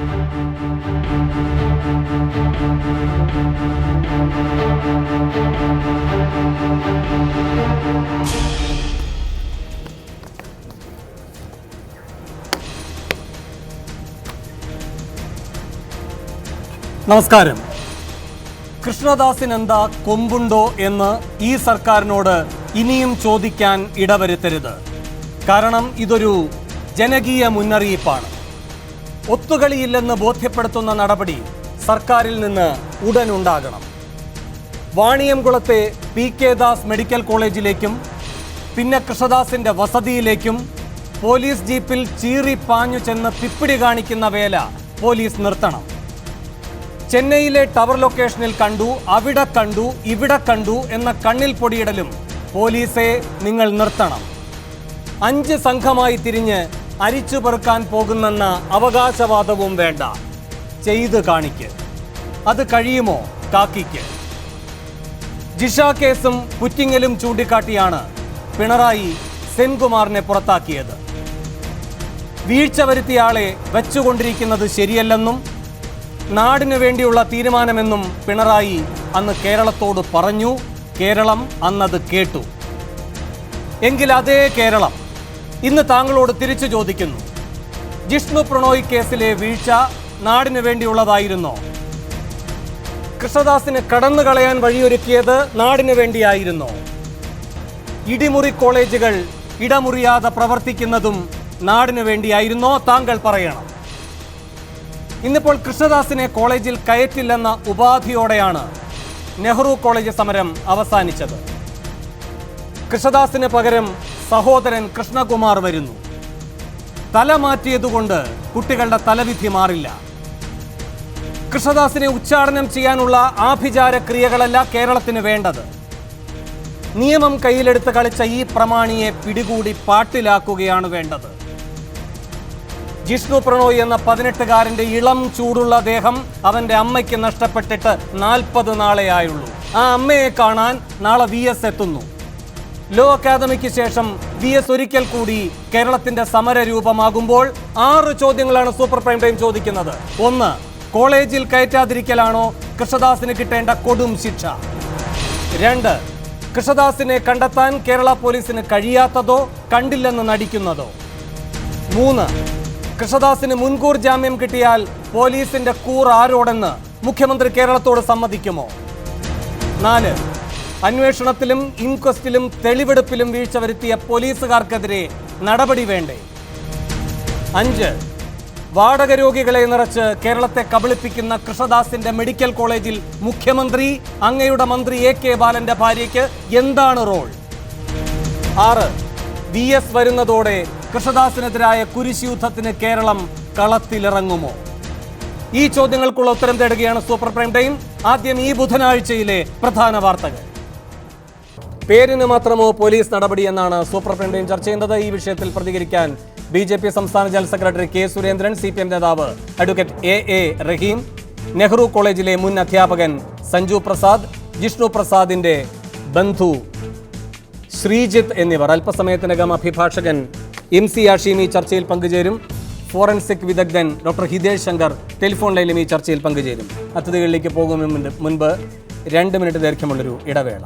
നമസ്കാരം. കൃഷ്ണദാസിന് എന്താ കൊമ്പുണ്ടോ എന്ന് ഈ സർക്കാരിനോട് ഇനിയും ചോദിക്കാൻ ഇടവരുത്തരുത്. കാരണം ഇതൊരു ജനകീയ മുന്നറിയിപ്പാണ്. ഒത്തുകളിയില്ലെന്ന് ബോധ്യപ്പെടുത്തുന്ന നടപടി സർക്കാരിൽ നിന്ന് ഉടൻ ഉണ്ടാകണം വാണിയംകുളത്തെ പി കെ ദാസ് മെഡിക്കൽ കോളേജിലേക്കും പിന്നെ കൃഷ്ണദാസിന്റെ വസതിയിലേക്കും പോലീസ് ജീപ്പിൽ ചീറി പാഞ്ഞു ചെന്ന് പിപ്പിടി കാണിക്കുന്ന വേല പോലീസ് നിർത്തണം. ചെന്നൈയിലെ ടവർ ലൊക്കേഷനിൽ കണ്ടു അവിടെ കണ്ടു ഇവിടെ കണ്ടു എന്ന കണ്ണിൽ പൊടിയിടലും പോലീസെ നിങ്ങൾ നിർത്തണം. അഞ്ച് സംഘമായി തിരിഞ്ഞ് അരിച്ചു പെറുക്കാൻ പോകുന്നെന്ന അവകാശവാദവും വേണ്ട. ചെയ്ത് കാണിക്ക്. അത് കഴിയുമോ? കാക്കിക്ക്. ജിഷ കേസും പുറ്റിങ്ങലും ചൂണ്ടിക്കാട്ടിയാണ് പിണറായി സെൻകുമാറിനെ പുറത്താക്കിയത്. വീഴ്ച വരുത്തിയാളെ വെച്ചുകൊണ്ടിരിക്കുന്നത് ശരിയല്ലെന്നും നാടിനു വേണ്ടിയുള്ള തീരുമാനമെന്നും പിണറായി അന്ന് കേരളത്തോട് പറഞ്ഞു. കേരളം അന്നത് കേട്ടു. എങ്കിൽ അതേ കേരളം. ഇന്ന് താങ്കളോട് തിരിച്ചു ചോദിക്കുന്നു. ജിഷ്ണു പ്രണോയ് കേസിലെ വീഴ്ച നാടിന് വേണ്ടിയുള്ളതായിരുന്നോ? കൃഷ്ണദാസിന് കടന്നു കളയാൻ വഴിയൊരുക്കിയത് നാടിന് വേണ്ടിയായിരുന്നോ? ഇടിമുറി കോളേജുകൾ ഇടമുറിയാതെ പ്രവർത്തിക്കുന്നതും നാടിന് വേണ്ടിയായിരുന്നോ താങ്കൾ പറയണം. ഇന്നിപ്പോൾ കൃഷ്ണദാസിനെ കോളേജിൽ കയറ്റില്ലെന്ന ഉപാധിയോടെയാണ് നെഹ്റു കോളേജ് സമരം അവസാനിച്ചത്. കൃഷ്ണദാസിന് പകരം സഹോദരൻ കൃഷ്ണകുമാർ വരുന്നു. തല മാറ്റിയതുകൊണ്ട് കുട്ടികളുടെ തലവിധി മാറില്ല. കൃഷ്ണദാസിനെ ഉച്ചാടനം ചെയ്യാനുള്ള ആഭിചാര ക്രിയകളല്ല കേരളത്തിന് വേണ്ടത്. നിയമം കയ്യിലെടുത്ത് കളിച്ച ഈ പ്രമാണിയെ പിടികൂടി പാട്ടിലാക്കുകയാണ് വേണ്ടത്. ജിഷ്ണു പ്രണോയ് എന്ന പതിനെട്ടുകാരന്റെ ഇളം ചൂടുള്ള ദേഹം അവന്റെ അമ്മയ്ക്ക് നഷ്ടപ്പെട്ടിട്ട് നാൽപ്പത് നാളെയായുള്ളൂ ആ അമ്മയെ കാണാൻ നാളെ വി എത്തുന്നു. ലോ അക്കാദമിക്ക് ശേഷം വി എസ് ഒരിക്കൽ കൂടി കേരളത്തിന്റെ സമരരൂപമാകുമ്പോൾ ആറ് ചോദ്യങ്ങളാണ് സൂപ്പർ പ്രൈം ടൈം ചോദിക്കുന്നത്. ഒന്ന് കോളേജിൽ കയറ്റാതിരിക്കലാണോ കൃഷ്ണദാസിന് കിട്ടേണ്ട കൊടും ശിക്ഷ? രണ്ട് കൃഷ്ണദാസിനെ കണ്ടെത്താൻ കേരള പോലീസിന് കഴിയാത്തതോ കണ്ടില്ലെന്ന് നടിക്കുന്നതോ? മൂന്ന് കൃഷ്ണദാസിന് മുൻകൂർ ജാമ്യം കിട്ടിയാൽ പോലീസിന്റെ കൂർ ആരോടെന്ന് മുഖ്യമന്ത്രി കേരളത്തോട് സമ്മതിക്കുമോ? നാല് അന്വേഷണത്തിലും ഇൻക്വസ്റ്റിലും തെളിവെടുപ്പിലും വീഴ്ച വരുത്തിയ പോലീസുകാർക്കെതിരെ നടപടി വേണ്ടേ? അഞ്ച് വാടക രോഗികളെ നിറച്ച് കേരളത്തെ കബളിപ്പിക്കുന്ന കൃഷ്ണദാസിന്റെ മെഡിക്കൽ കോളേജിൽ മുഖ്യമന്ത്രി അങ്ങയുടെ മന്ത്രി എ കെ ബാലന്റെ ഭാര്യയ്ക്ക് എന്താണ് റോൾ? ആറ് വി എസ് വരുന്നതോടെ കൃഷ്ണദാസിനെതിരായ കുരിശുയുദ്ധത്തിന് കേരളം കളത്തിലിറങ്ങുമോ? ഈ ചോദ്യങ്ങൾക്കുള്ള ഉത്തരം തേടുകയാണ് സൂപ്പർ പ്രൈം ടൈം. ആദ്യം ഈ ബുധനാഴ്ചയിലെ പ്രധാന വാർത്തകൾ. പേരിന് മാത്രമോ പോലീസ് നടപടി എന്നാണ് സൂപ്പർ ചർച്ച ചെയ്യുന്നത്. ഈ വിഷയത്തിൽ പ്രതികരിക്കാൻ ബി ജെ പി സംസ്ഥാന general secretary K Surendran C P M നേതാവ് advocate A A Rahim Nehru കോളേജിലെ മുൻ അധ്യാപകൻ സഞ്ജു പ്രസാദ് ജിഷ്ണു പ്രസാദിന്റെ ബന്ധു ശ്രീജിത്ത് എന്നിവർ. അല്പസമയത്തിനകം അഭിഭാഷകൻ എം സി ആഷീം ഈ ചർച്ചയിൽ പങ്കുചേരും. ഫോറൻസിക് വിദഗ്ധൻ ഡോക്ടർ ഹിതേഷ് ശങ്കർ ടെലിഫോൺ ലൈനിലും ഈ ചർച്ചയിൽ പങ്കുചേരും. അതിഥികളിലേക്ക് പോകുന്നതിന് മുൻപ് രണ്ട് മിനിറ്റ് ദൈർഘ്യമുള്ളൊരു ഇടവേള.